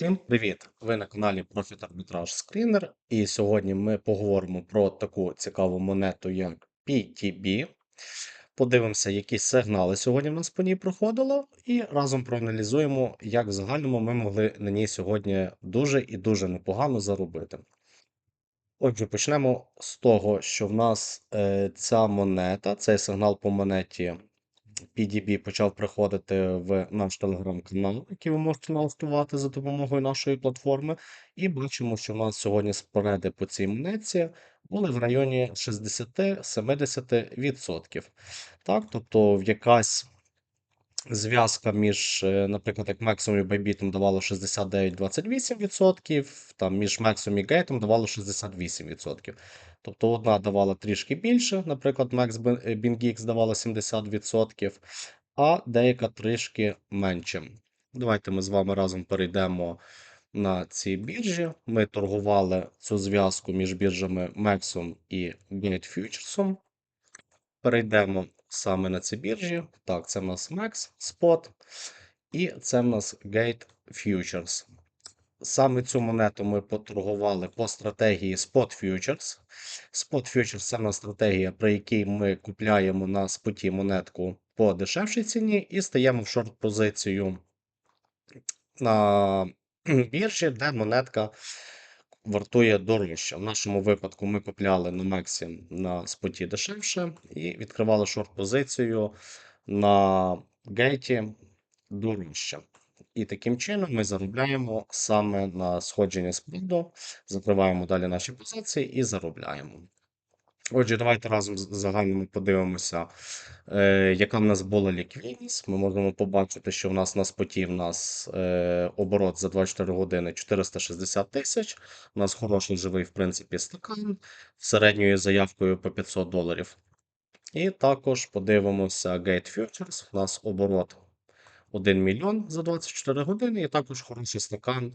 Всім привіт! Ви на каналі Profit Arbitrage Screener, і сьогодні ми поговоримо про таку цікаву монету, як PTB. Подивимося, які сигнали сьогодні в нас по ній проходило, і разом проаналізуємо, як в загальному ми могли на ній сьогодні дуже і дуже непогано заробити. Отже, почнемо з того, що в нас е, ця монета, цей сигнал по монеті PDB почав приходити в наш телеграм-канал, який ви можете налаштувати за допомогою нашої платформи. І бачимо, що в нас сьогодні спореди по цій монетці були в районі 60-70%. Так, тобто в якась зв'язка між, е, наприклад, як Maximum і Bybit давало 69-28%, там між Maximum і Gate давало 68%. Тобто одна давала трішки більше, наприклад, Max BingX давала 70%, а деяка трішки менше. Давайте ми з вами разом перейдемо на ці біржі. Ми торгували цю зв'язку між біржами Maxum і Gate Futures. Перейдемо саме на ці біржі. Так, це в нас Max Spot і це в нас Gate Futures. Саме цю монету ми поторгували по стратегії Spot Futures. Spot Futures це в нас стратегія, при якій ми купляємо на споті монетку по дешевшій ціні і стаємо в шорт-позицію на біржі, де монетка вартує дорожче. В нашому випадку ми купляли на Мексі на споті дешевше і відкривали шорт-позицію на гейті дорожче. І таким чином ми заробляємо саме на сходження споду, закриваємо далі наші позиції і заробляємо. Отже, давайте разом з загальними подивимося, е, яка в нас була ліквідність. Ми можемо побачити, що в нас на споті в нас е, оборот за 24 години 460 тисяч. У нас хороший живий, в принципі, стакан з середньою заявкою по 500 доларів. І також подивимося Gate Futures. У нас оборот 1 мільйон за 24 години, і також хороший стакан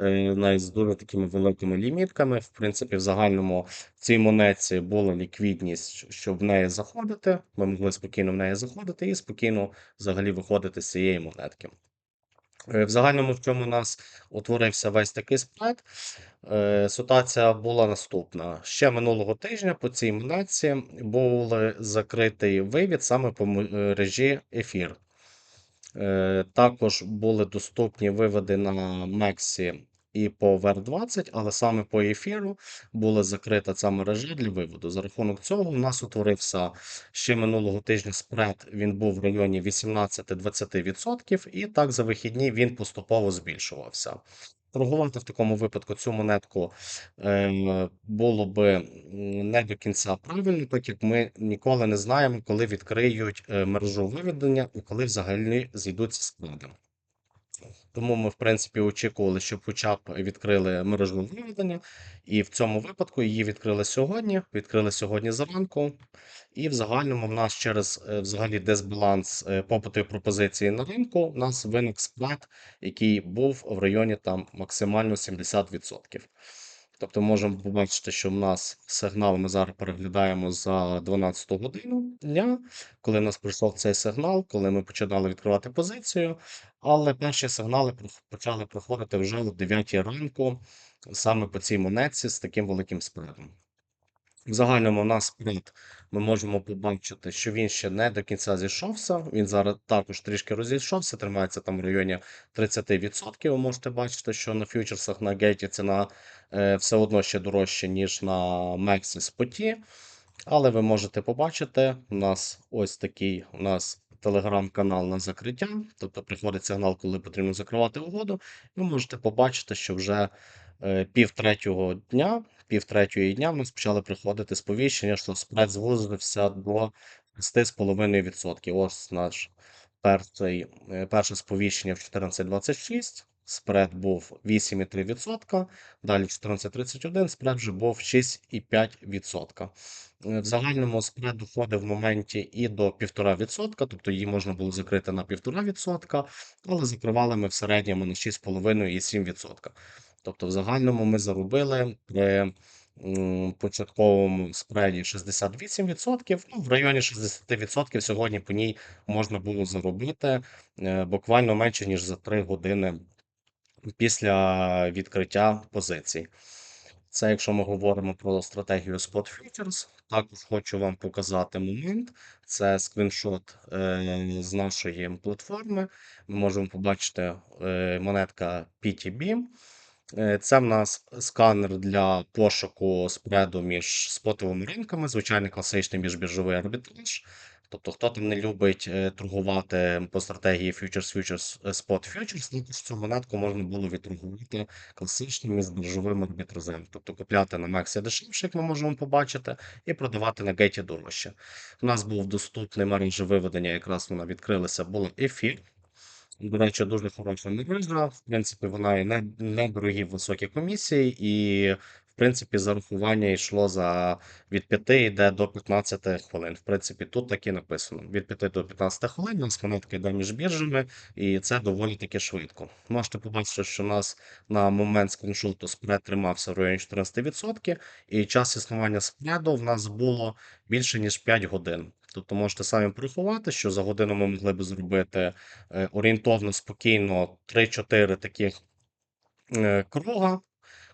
е, навіть з дуже такими великими лімітками. В принципі, в загальному в цій монетці була ліквідність, щоб в неї заходити. Ми могли спокійно в неї заходити і спокійно взагалі виходити з цієї монетки. Е, в загальному, в чому у нас утворився весь такий спред, е, ситуація була наступна. Ще минулого тижня по цій монетці був закритий вивід саме по мережі ефір. Е, також були доступні виводи на Мексі і по VR20, але саме по ефіру була закрита ця мережа для виводу. За рахунок цього у нас утворився ще минулого тижня спред. Він був в районі 18-20%, і так за вихідні він поступово збільшувався. Торгувати в такому випадку цю монетку е, було би не до кінця правильно, так як ми ніколи не знаємо, коли відкриють е, мережу виведення і коли взагалі зійдуться склади. Тому ми, в принципі, очікували, що хоча б відкрили мережу виведення, і в цьому випадку її відкрили сьогодні. Відкрили сьогодні зранку. І в загальному в нас через е, взагалі дисбаланс е, попиту і пропозиції на ринку у нас виник склад, який був в районі там максимально 70%. Тобто можемо побачити, що в нас сигнал ми зараз переглядаємо за 12 годину дня, коли в нас прийшов цей сигнал, коли ми починали відкривати позицію. Але перші сигнали почали проходити вже о 9 ранку, саме по цій монетці з таким великим спредом. В загальному у нас спред ми можемо побачити, що він ще не до кінця зійшовся. Він зараз також трішки розійшовся, тримається там в районі 30%. Ви можете бачити, що на фьючерсах на гейті ціна е, все одно ще дорожча, ніж на Мексі споті. Але ви можете побачити, у нас ось такий у нас телеграм-канал на закриття. Тобто приходить сигнал, коли потрібно закривати угоду. Ви можете побачити, що вже пів третього дня пів дня в нас почали приходити сповіщення, що спред звузився до 6,5%. Ось наш перший, е, перше сповіщення в 14.26. Спред був 8,3%, далі 14.31, спред вже був 6,5%. Е, в загальному спред доходив в моменті і до 1,5%, тобто її можна було закрити на 1,5%, але закривали ми в середньому на 6,5% і 7%. Тобто, в загальному ми заробили при початковому спреді 68%. Ну, в районі 60% сьогодні по ній можна було заробити е, буквально менше, ніж за 3 години після відкриття позицій. Це якщо ми говоримо про стратегію Spot Futures. Також хочу вам показати момент. Це скріншот е, з нашої платформи. Ми можемо побачити е, монетка PTB. Е, Це в нас сканер для пошуку спреду між спотовими ринками, звичайний класичний міжбіржовий арбітраж. Тобто, хто там не любить е, торгувати по стратегії Futures, Futures, Spot Futures, також цю монетку можна було відторгувати класичним міжбіржовим арбітражем. Тобто купляти на Мексі дешевше, як ми можемо побачити, і продавати на гейті дорожче. У нас був доступний мережі виведення, якраз вона відкрилася, було ефір. До речі, дуже хороша мережа. В принципі, вона і не, не дорогі високі комісії, і в принципі зарахування йшло за від 5 йде до 15 хвилин. В принципі, тут так і написано: від 5 до 15 хвилин нас монетка йде між біржами, і це доволі таки швидко. Можете побачити, що у нас на момент скріншоту спред тримався в районі 14%, і час існування спреду в нас було більше ніж 5 годин. Тобто можете самі порахувати, що за годину ми могли б зробити е, орієнтовно спокійно 3-4 таких е, круга,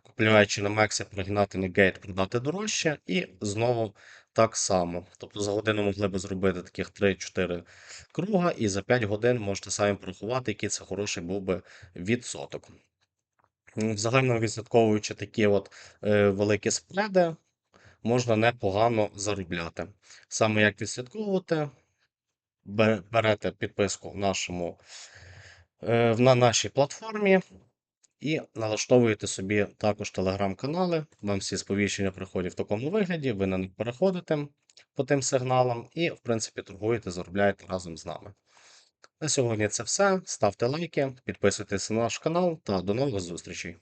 купляючи на Мексі, прогнати на гейт, продати дорожче, і знову так само. Тобто за годину могли б зробити таких 3-4 круга, і за 5 годин можете самі порахувати, який це хороший був би відсоток. М, В відслідковуючи такі от е, великі спреди, можна непогано заробляти. Саме як відслідковувати, берете підписку в нашому, е, на нашій платформі і налаштовуєте собі також телеграм-канали. Вам всі сповіщення приходять в такому вигляді, ви на них переходите по тим сигналам і, в принципі, торгуєте, заробляєте разом з нами. На сьогодні це все. Ставте лайки, підписуйтесь на наш канал та до нових зустрічей.